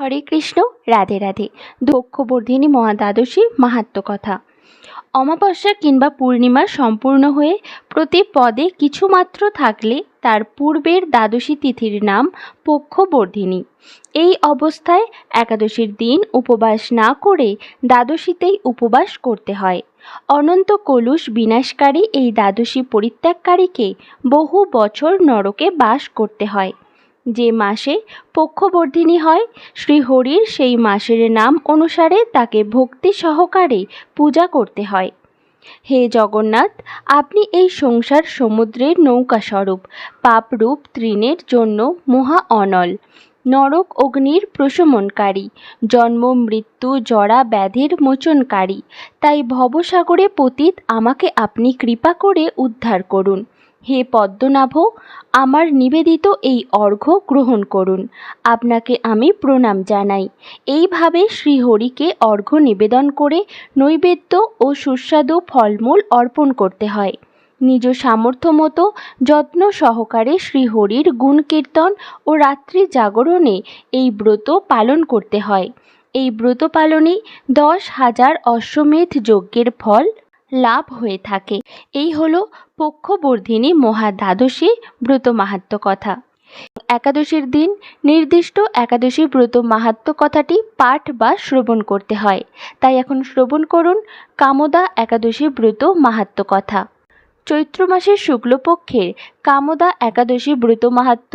হরে কৃষ্ণ, রাধে রাধে। দক্ষবর্ধিনী মহাদ্বাদশী মাহাত্ম কথা। অমাবস্যা কিংবা পূর্ণিমা সম্পূর্ণ হয়ে প্রতি পদে কিছুমাত্র থাকলে তার পূর্বের দ্বাদশী তিথির নাম পক্ষবর্ধিনী। এই অবস্থায় একাদশীর দিন উপবাস না করে দ্বাদশীতেই উপবাস করতে হয়। অনন্ত কলুষ বিনাশকারী এই দ্বাদশী পরিত্যাগকারীকে বহু বছর নরকে বাস করতে হয়। যে মাসে পক্ষবর্ধিনী হয়, শ্রীহরির সেই মাসের নাম অনুসারে তাকে ভক্তি সহকারে পূজা করতে হয়। হে জগন্নাথ, আপনি এই সংসার সমুদ্রের নৌকা স্বরূপ পাপরূপ তৃণের জন্য মহা অনল। নরক অগ্নির প্রশমনকারী, জন্ম মৃত্যু জরা ব্যাধির মোচনকারী, তাই ভবসাগরে পতিত আমাকে আপনি কৃপা করে উদ্ধার করুন। হে পদ্মনাভ, আমার নিবেদিত এই অর্ঘ্য গ্রহণ করুন। আপনাকে আমি প্রণাম জানাই। এইভাবে শ্রীহরিকে অর্ঘ্য নিবেদন করে নৈবেদ্য ও সুস্বাদু ফলমূল অর্পণ করতে হয়। নিজ সামর্থ্য মতো যত্ন সহকারে শ্রীহরির গুণ কীর্তন ও রাত্রি জাগরণে এই ব্রত পালন করতে হয়। এই ব্রত পালনে দশ হাজার অশ্বমেধ যজ্ঞের ফল লাভ হয়ে থাকে। এই হলো পক্ষবর্ধিনী মহাদ্বাদশী ব্রত মাহাত্ম কথা। একাদশীর দিন নির্দিষ্ট একাদশী ব্রত মাহাত্ম কথাটি পাঠ বা শ্রবণ করতে হয়। তাই এখন শ্রবণ করুন কামদা একাদশী ব্রত মাহাত্ম কথা। চৈত্র মাসের শুক্লপক্ষের কামদা একাদশী ব্রত মাহাত্ম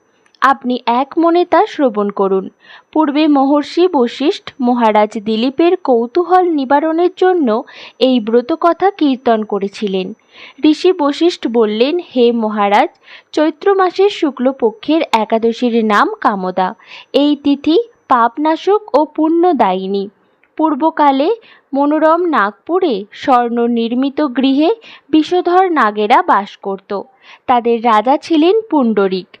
আপনি এক মনে তা শ্রবণ করুন। পূর্বে মহর্ষি বশিষ্ঠ মহারাজ দিলীপের কৌতূহল নিবারণের জন্য এই ব্রতকথা কীর্তন করেছিলেন। ঋষি বশিষ্ঠ বললেন, হে মহারাজ, চৈত্র মাসের শুক্লপক্ষের একাদশীর নাম কামদা। এই তিথি পাপনাশক ও পুণ্যদায়িনী। পূর্বকালে মনোরম নাগপুরে স্বর্ণ নির্মিত গৃহে বিষধর নাগেরা বাস করত। তাদের রাজা ছিলেন পুণ্ডরিক।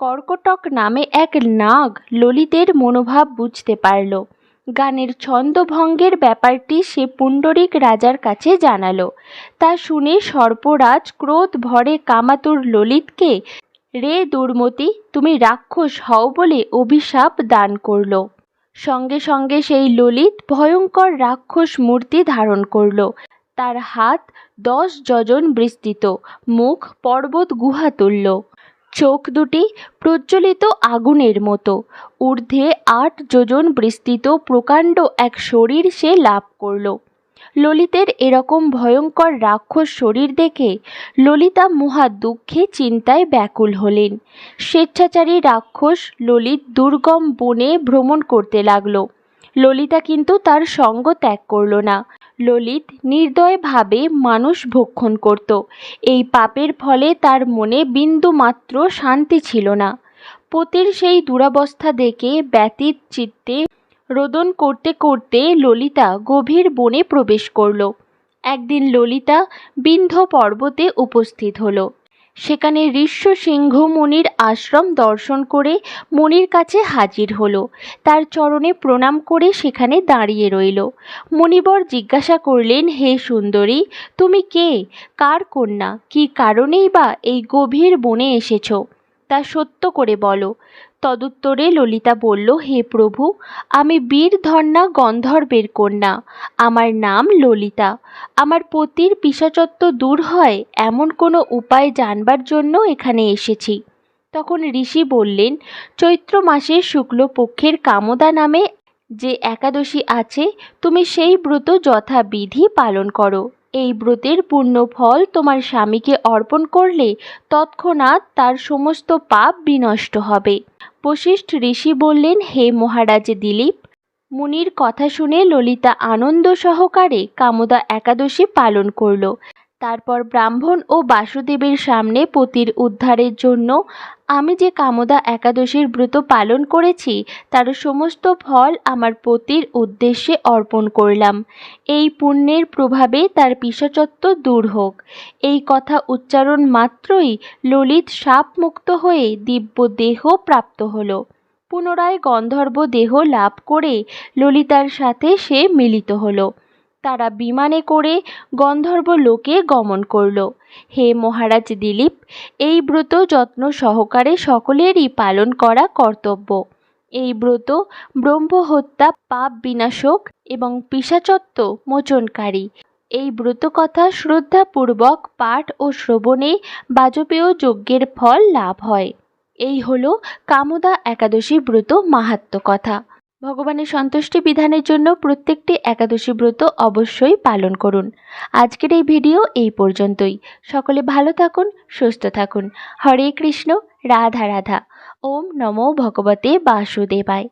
কর্কটক নামে এক নাগ ললিতের মনোভাব বুঝতে পারল। গানের ছন্দভঙ্গের ব্যাপারটি সে পুণ্ডরিক রাজার কাছে জানালো। তা শুনে সর্পরাজ ক্রোধ ভরে কামাতুর ললিতকে, রে দুর্মতি, তুমি রাক্ষস হও বলে অভিশাপ দান করল। সঙ্গে সঙ্গে সেই ললিত ভয়ঙ্কর রাক্ষস মূর্তি ধারণ করল। তার হাত দশ যজন বিস্তৃত, মুখ পর্বত গুহা তুল্য চোখ দুটি প্রজ্বলিত আগুনের মতো। ঊর্ধ্বে আট যোজন বিস্তৃত প্রকাণ্ড এক শরীর সে লাভ করল। ললিতের এরকম ভয়ঙ্কর রাক্ষস শরীর দেখে ললিতা মহা দুঃখে চিন্তায় ব্যাকুল হলেন। স্বেচ্ছাচারী রাক্ষস ললিত দুর্গম বনে ভ্রমণ করতে লাগল। ললিতা কিন্তু তার সঙ্গ ত্যাগ করল না। ললিত নির্দয়ভাবে মানুষ ভক্ষণ করত। এই পাপের ফলে তার মনে বিন্দু মাত্র শান্তি ছিল না। পতির সেই দুরাবস্থা দেখে ব্যতীত চিত্তে রোদন করতে করতে ললিতা গভীর বনে প্রবেশ করল। একদিন ললিতা বিন্ধ্য পর্বতে উপস্থিত হলো। সেখানে ঋষ্য সিংহ মুনির আশ্রম দর্শন করে মুনির কাছে হাজির হলো। তার চরণে প্রণাম করে সেখানে দাঁড়িয়ে রইল। মণিবর জিজ্ঞাসা করলেন, হে সুন্দরী, তুমি কে? কার কন্যা? কি কারণেই বা এই গভীর বনে এসেছ? তা সত্য করে বলো। তদুত্তরে ললিতা বলল, হে প্রভু, আমি বীর ধন্যা গন্ধর্বের কন্যা। আমার নাম ললিতা। আমার পতির পিসাচত্ব দূর হয়, এমন কোনো উপায় জানবার জন্য এখানে এসেছি। তখন ঋষি বললেন, চৈত্র মাসের শুক্লপক্ষের কামদা নামে যে একাদশী আছে, তুমি সেই ব্রত যথাবিধি পালন করো। এই ব্রতের পূর্ণ ফল তোমার স্বামীকে অর্পণ করলে তৎক্ষণাৎ তার সমস্ত পাপ বিনষ্ট হবে। বশিষ্ঠ ঋষি বললেন, হে মহারাজ দিলীপ, মুনির কথা শুনে ললিতা আনন্দ সহকারে কামদা একাদশী পালন করল। তারপর ব্রাহ্মণ ও বাসুদেবের সামনে পতির উদ্ধারের জন্য আমি যে কামদা একাদশীর ব্রত পালন করেছি, তার সমস্ত ফল আমার পতির উদ্দেশ্যে অর্পণ করলাম। এই পুণ্যের প্রভাবে তার পিশাচত্ব দূর হোক। এই কথা উচ্চারণ মাত্রই ললিত সাপমুক্ত হয়ে দিব্য দেহ প্রাপ্ত হলো। পুনরায় গন্ধর্ব দেহ লাভ করে ললিতার সাথে সে মিলিত হলো। তারা বিমানে করে গন্ধর্ব লোকে গমন করল। হে মহারাজ দিলীপ, এই ব্রত যত্ন সহকারে সকলেরই পালন করা কর্তব্য। এই ব্রত ব্রহ্মহত্যা, পাপ বিনাশক এবং পিশাচত্ব মোচনকারী। এই ব্রত কথা শ্রদ্ধাপূর্বক পাঠ ও শ্রবণে বাজপেয় যজ্ঞের ফল লাভ হয়। এই হলো কামদা একাদশী ব্রত মাহাত্ম্য কথা। ভগবানের সন্তুষ্টি বিধানের জন্য প্রত্যেকটি একাদশী ব্রত অবশ্যই পালন করুন। আজকের এই ভিডিও এই পর্যন্তই। সকলে ভালো থাকুন, সুস্থ থাকুন। হরে কৃষ্ণ, রাধা রাধা। ওম নমো ভগবতে বাসুদেবায়।